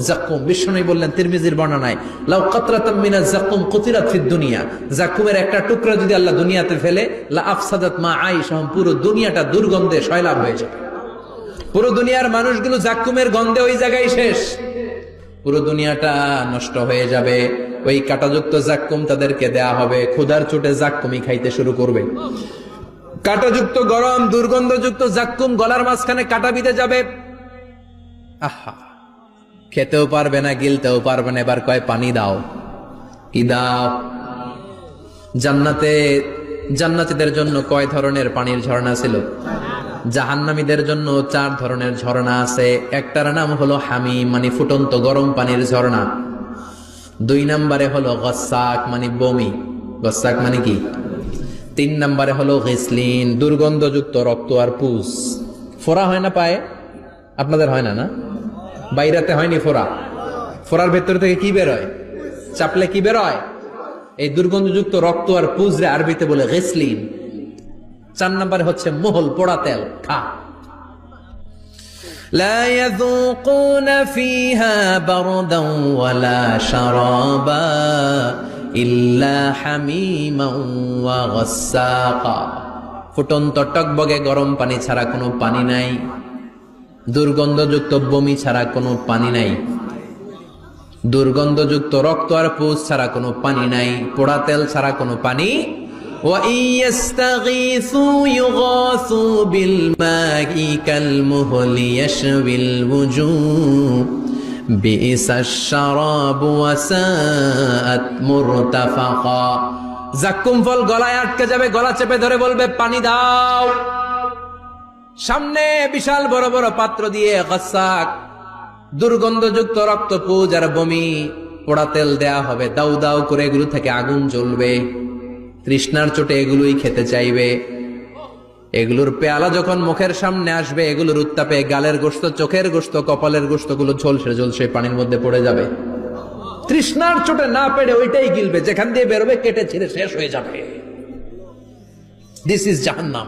জাকুম বললেন, তিরমিজির বর্ণনায়, লাউ কাতরাতাম মিনা জাকুম দুনিয়া। জাকুমের একটা টুকরা যদি আল্লাহ দুনিয়াতে ফেলে, লা আফসাদাত মা পুরো দুনিয়াটা দুর্গন্ধে হয়ে যাবে। পুরো দুনিয়ার মানুষগুলো জাকুমের গন্ধে ওই জায়গায় শেষ। পুরো দুনিয়াটা নষ্ট হয়ে যাবে। ওই কাটাযুক্ত জাক্কুম তাদেরকে দেয়া হবে। ক্ষুধার চোটে জাক্কুমই খাইতে শুরু করবে। কাটাযুক্ত গরম, দুর্গন্ধযুক্ত জাক্কুম গলার মাঝখানে কাটা বিঁধে যাবে। আহা! খেতেও পারবে না, গিলতেও পারবে না, এবার কয় পানি দাও। কি দাও জান্নাতে, জান্নাতীদের জন্য কয় ধরনের পানির ঝর্ণা ছিল? জাহান্নামীদের জন্য চার ধরনের ঝর্ণা আছে। একটার নাম হলো হামি মানে ফুটন্ত গরম পানির ঝর্ণা। দুই নম্বরে হলো গসাক মানে বমি। গসাক মানে কি? তিন নম্বরে হলো ঘিসলিন দুর্গন্ধযুক্ত রক্ত আর পুষ। ফোরা হয় না পায়ে? আপনাদের হয় না না? বাইরাতে হয়নি ফোরা ফোরার ভেতর থেকে কি বেরোয় চাপলে কি বেরোয় এই দুর্গন্ধযুক্ত রক্ত আর পুজরে আরবিতে বলে গেসলিন চার নম্বরে হচ্ছে মোহল পোড়া তেল খা لا يذوقون فيها بردا ولا شرابا إلا حميما وغساقا ফুটন্ত টকবগে গরম পানি ছাড়া কোনো পানি নাই দুর্গন্ধযুক্ত বমি ছাড়া কোনো পানি নাই। দুর্গন্ধযুক্ত রক্ত আর পোষ ছাড়া কোনো পানি নাই। পোড়া তেল ছাড়া কোনো পানি জাক্কুম ফল গলায় আটকে যাবে, গলা চেপে ধরে বলবে, পানি দাও। সামনে বিশাল বড় বড় পাত্র দিয়ে গাসাক দুর্গন্ধযুক্ত রক্ত পুজ আর বমি, পোড়া তেল দেয়া হবে, দাউ দাউ করে এগুলো থেকে আগুন জ্বলবে। তৃষ্ণার চোটে এগুলোই খেতে চাইবে। এগুলোর পেয়ালা যখন মুখের সামনে আসবে, এগুলোর উত্তাপে গালের গোস্ত, চোখের গোস্ত, কপালের গোস্তগুলো ঝলসে ঝলসে পানির মধ্যে পড়ে যাবে। তৃষ্ণার চোটে না পেরে ওইটাই গিলবে, যেখান দিয়ে বেরোবে, কেটে ছিঁড়ে শেষ হয়ে যাবে। দিস ইজ জাহান্নাম।